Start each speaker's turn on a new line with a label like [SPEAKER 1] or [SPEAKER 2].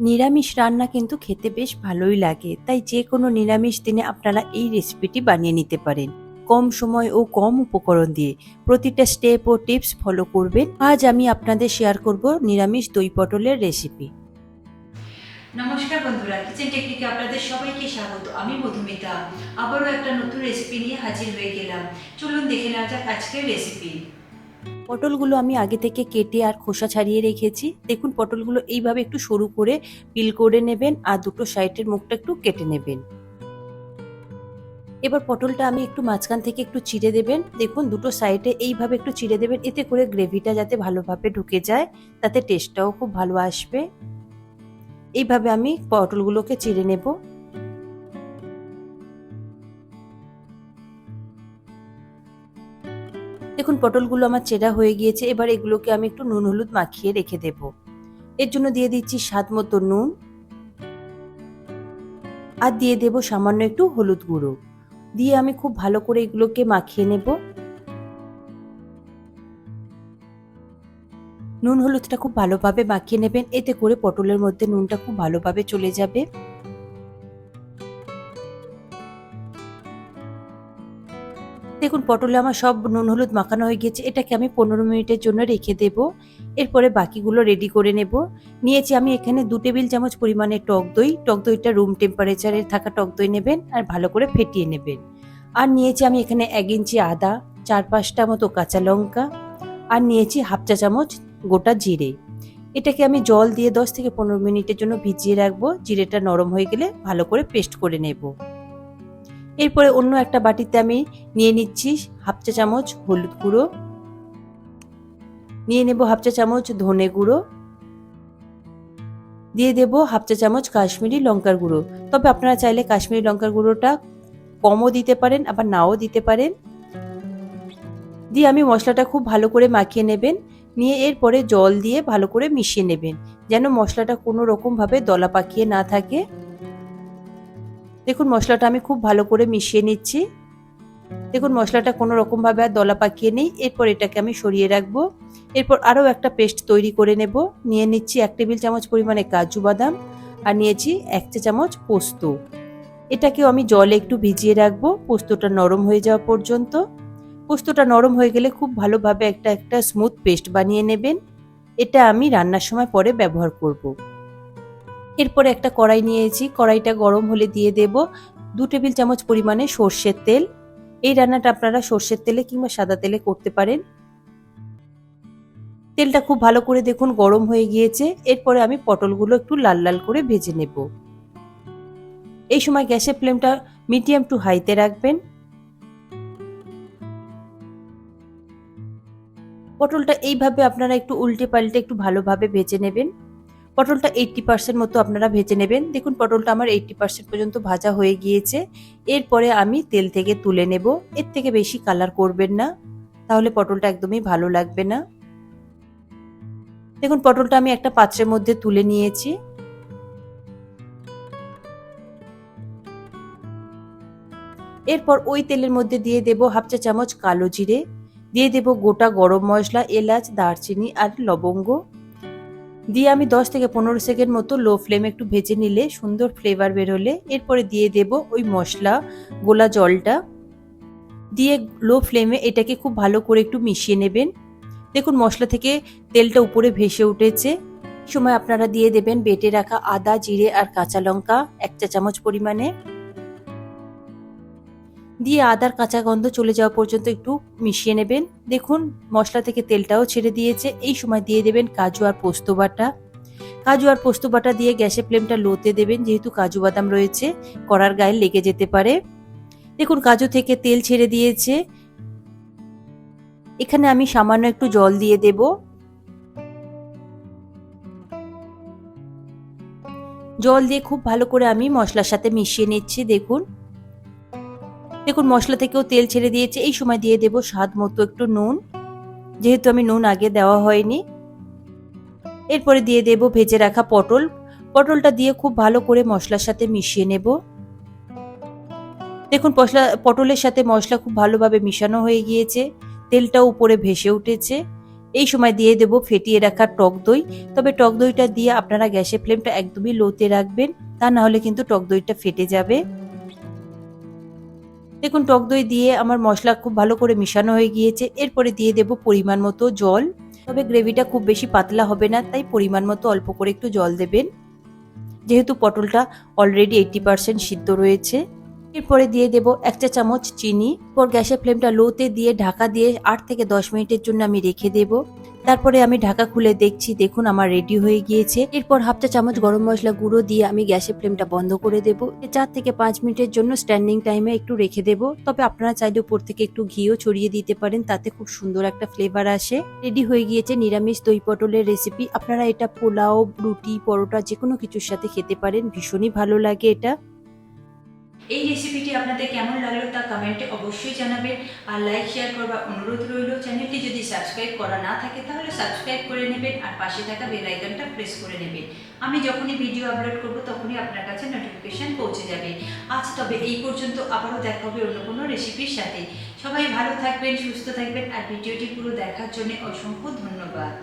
[SPEAKER 1] নিরামিষ রান্না কিন্তু খেতে বেশ ভালোই লাগে। তাই যে কোনো নিরামিষ দিনে আপনারা এই রেসিপিটি বানিয়ে নিতে পারেন। কম সময় ও কম উপকরণ দিয়ে। প্রতিটা স্টেপ ও টিপস ফলো করবেন। আজ আমি আপনাদের শেয়ার করব নিরামিষ দই পটলের রেসিপি
[SPEAKER 2] নমস্কার বন্ধুরা কিচেন টেকনিকে আপনাদের সবাইকে স্বাগত। আমি মধুমিতা। আবারও একটা নতুন রেসিপি নিয়ে হাজির হয়ে গেলাম। চলুন দেখে নেওয়া যাক আজকের রেসিপি
[SPEAKER 1] পটলগুলো আমি আগে থেকে কেটে আর খোসা ছাড়িয়ে রেখেছি। দেখুন, পটলগুলো এইভাবে একটু সরু করে পিল করে নেবেন আর দুটো সাইডের মুখটা একটু কেটে নেবেন। এবার পটলটা আমি একটু মাঝখান থেকে একটু চিড়ে দেবেন। দেখুন, দুটো সাইডে এইভাবে একটু চিড়ে দেবেন, এতে করে গ্রেভিটা যাতে ভালোভাবে ঢুকে যায়, তাতে টেস্টটাও খুব ভালো আসবে। এইভাবে আমি পটলগুলোকে চিড়ে নেব। দেখুন পটলগুলো আমার চেরা হয়ে গিয়েছে, এবার এগুলোকে আমি একটু নুন হলুদ মাখিয়ে রেখে দেব। এর জন্য দিয়ে দিচ্ছি স্বাদ মতো নুন। আর দিয়ে দেব সামান্য একটু হলুদ গুঁড়ো। দিয়ে আমি খুব ভালো করে এগুলোকে মাখিয়ে নেব। নুন হলুদটা খুব ভালোভাবে মাখিয়ে নেবেন। এতে করে পটলের মধ্যে নুনটা খুব ভালোভাবে চলে যাবে। দেখুন, পটলে আমার সব নুন, হলুদ মাখানো হয়ে গেছে এটাকে আমি পনেরো মিনিটের জন্য রেখে দেব। এরপরে বাকিগুলো রেডি করে নেব। নিয়েছি আমি এখানে দু টেবিল চামচ পরিমাণে টক দই। টক দইটা রুম টেম্পারেচারে থাকা টক দই নেবেন আর ভালো করে ফেটিয়ে নেবেন। আর নিয়েছি আমি এখানে এক ইঞ্চি আদা, চার পাঁচটা মতো কাঁচা লঙ্কা আর নিয়েছি হাফ চা চামচ গোটা জিরে। এটাকে আমি জল দিয়ে দশ থেকে পনেরো মিনিটের জন্য ভিজিয়ে রাখব। জিরেটা নরম হয়ে গেলে ভালো করে পেস্ট করে নেব। এরপরে অন্য একটা বাটিতে আমি নিয়ে নিচ্ছি হাফ চা চামচ হলুদ গুঁড়ো। নিয়ে নেব হাফ চা চামচ ধনে গুঁড়ো। দিয়ে দেব হাফ চা চামচ কাশ্মীরি লঙ্কার গুঁড়ো। তবে আপনারা চাইলে কাশ্মীরি লঙ্কার গুঁড়োটা কমও দিতে পারেন, আবার নাও দিতে পারেন। দিয়ে আমি মশলাটা খুব ভালো করে মাখিয়ে নেবেন। নিয়ে এরপরে জল দিয়ে ভালো করে মিশিয়ে নেবেন, যেন মশলাটা কোনো রকমভাবে দলা পাকিয়ে না থাকে। দেখুন, মশলাটা আমি খুব ভালো করে মিশিয়ে নিচ্ছি। দেখুন, মশলাটা কোনো রকমভাবে আর দলা পাকিয়ে নেই। এরপর এটাকে আমি সরিয়ে রাখব। এরপর আরও একটা পেস্ট তৈরি করে নেব। নিয়ে নিচ্ছি এক টেবিল চামচ পরিমাণে কাজু বাদাম আর নিয়েছি এক চা চামচ পোস্ত। এটাকেও আমি জলে একটু ভিজিয়ে রাখব। পোস্তটা নরম হয়ে যাওয়া পর্যন্ত। পোস্তটা নরম হয়ে গেলে খুব ভালোভাবে একটা একটা স্মুথ পেস্ট বানিয়ে নেবেন। এটা আমি রান্নার সময় পরে ব্যবহার করব। এরপরে একটা কড়াই নিয়েছি। কড়াইটা গরম হলে দিয়ে দেব দু টেবিল চামচ পরিমাণে সর্ষের তেল। এই রান্নাটা আপনারা সর্ষের তেলে কিংবা সাদা তেলে করতে পারেন। তেলটা খুব ভালো করে দেখুন গরম হয়ে গিয়েছে। এরপরে আমি পটলগুলো একটু লাল লাল করে ভেজে নেব। এই সময় গ্যাসের ফ্লেমটা মিডিয়াম টু হাইতে রাখবেন। পটলটা এইভাবে আপনারা একটু উল্টে পাল্টে একটু ভালোভাবে ভেজে নেবেন। পটলটা এইটটি পার্সেন্ট মতো আপনারা ভেজে নেবেন। দেখুন, পটলটা আমার এইটটি পার্সেন্ট পর্যন্ত ভাজা হয়ে গিয়েছে। এরপরে আমি তেল থেকে তুলে নেব। এর থেকে বেশি কালার করবেন না। তাহলে পটলটা একদমই ভালো লাগবে না। দেখুন, পটলটা আমি একটা পাত্রের মধ্যে তুলে নিয়েছি। এরপর ওই তেলের মধ্যে দিয়ে দেব হাফ চা চামচ কালো জিরে। দিয়ে দেব গোটা গরম মশলা, এলাচ, দারচিনি আর লবঙ্গ। দিয়ে আমি দশ থেকে পনেরো সেকেন্ড মতো লো ফ্লেমে একটু ভেজে নিলে সুন্দর ফ্লেভার বেরোলে। এরপরে দিয়ে দেব ওই মশলা, গোলা জলটা। দিয়ে লো ফ্লেমে এটাকে খুব ভালো করে একটু মিশিয়ে নেবেন। দেখুন মশলা থেকে তেলটা উপরে ভেসে উঠেছে। সময় আপনারা দিয়ে দেবেন বেটে রাখা আদা, জিরে আর কাঁচা লঙ্কা এক চা চামচ পরিমাণে। দিয়ে আদার কাঁচা গন্ধ চলে যাওয়া পর্যন্ত একটু মিশিয়ে নেবেন। দেখুন, মশলা থেকে তেলটাও ছেড়ে দিয়েছে। এই সময় দিয়ে দেবেন কাজু আর পোস্ত বাটা। কাজু আর পোস্ত বাটা দিয়ে গ্যাসের ফ্লেমটা লোতে দেবেন, যেহেতু কাজু বাদাম রয়েছে, কড়ার গায়ে লেগে যেতে পারে। দেখুন, কাজু থেকে তেল ছেড়ে দিয়েছে। এখানে আমি সামান্য একটু জল দিয়ে দেব। জল দিয়ে খুব ভালো করে আমি মশলার সাথে মিশিয়ে নিচ্ছি, দেখুন। দেখুন, মশলা থেকেও তেল ছেড়ে দিয়েছে। এই সময় দিয়ে দেব স্বাদ মতো একটু নুন। যেহেতু আমি নুন আগে দেওয়া হয়নি। এরপরে দিয়ে দেব ভেজে রাখা পটল। পটলটা দিয়ে খুব ভালো করে মশলার সাথে মিশিয়ে নেব। দেখুন, পশলা, পটলের সাথে মশলা খুব ভালোভাবে মিশানো হয়ে গিয়েছে। তেলটাও উপরে ভেসে উঠেছে। এই সময় দিয়ে দেব ফেটিয়ে রাখা টক দই। তবে টক দইটা দিয়ে আপনারা গ্যাসের ফ্লেমটা একদমই লোতে রাখবেন। তা না হলে কিন্তু টক দইটা ফেটে যাবে। দেখুন, টক দই দিয়ে আমার মশলা খুব ভালো করে মিশানো হয়ে গিয়েছে। এরপরে দিয়ে দেব পরিমাণ মতো জল। তবে গ্রেভিটা খুব বেশি পাতলা হবে না, তাই পরিমাণ মতো অল্প করে একটু জল দেবেন। যেহেতু পটলটা অলরেডি এইটটি পার্সেন্ট সিদ্ধ রয়েছে। এরপরে দিয়ে দেব এক চা চামচ চিনি। পর গ্যাসের ফ্লেমটা লোতে দিয়ে ঢাকা দিয়ে আট থেকে দশ মিনিটের জন্য আমি রেখে দেব। তারপরে আমি ঢাকা খুলে দেখছি, দেখুন আমার রেডি হয়ে গিয়েছে। এরপর হাফ চা চামচ গরম মশলা গুঁড়ো দিয়ে আমি গ্যাসের ফ্লেমটা বন্ধ করে দেবো। চার থেকে পাঁচ মিনিটের জন্য স্ট্যান্ডিং টাইমে একটু রেখে দেবো। তবে আপনারা চাইলে উপর থেকে একটু ঘিও ছড়িয়ে দিতে পারেন, তাতে খুব সুন্দর একটা ফ্লেভার আসে। রেডি হয়ে গিয়েছে নিরামিষ দই পটলের রেসিপি আপনারা এটা পোলাও, রুটি, পরোটা যে কোনো কিছুর সাথে খেতে পারেন, ভীষণই ভালো লাগে এটা।
[SPEAKER 2] এই রেসিপিটি আপনাদের কেমন লাগল তা কমেন্টে অবশ্যই জানাবেন। আর লাইক শেয়ার করবার অনুরোধ রইল। চ্যানেলটি যদি সাবস্ক্রাইব করা না থাকে, তাহলে সাবস্ক্রাইব করে নেবেন আর পাশে থাকা বেল আইকনটা প্রেস করে নেবেন। আমি যখনই ভিডিও আপলোড করব, তখনই আপনার কাছে নোটিফিকেশন পৌঁছে যাবে। আজ তবে এই পর্যন্ত। আবারও দেখা হবে অন্য কোনো রেসিপির সাথে। সবাই ভালো থাকবেন, সুস্থ থাকবেন। আর ভিডিওটি পুরো দেখার জন্য অসংখ্য ধন্যবাদ।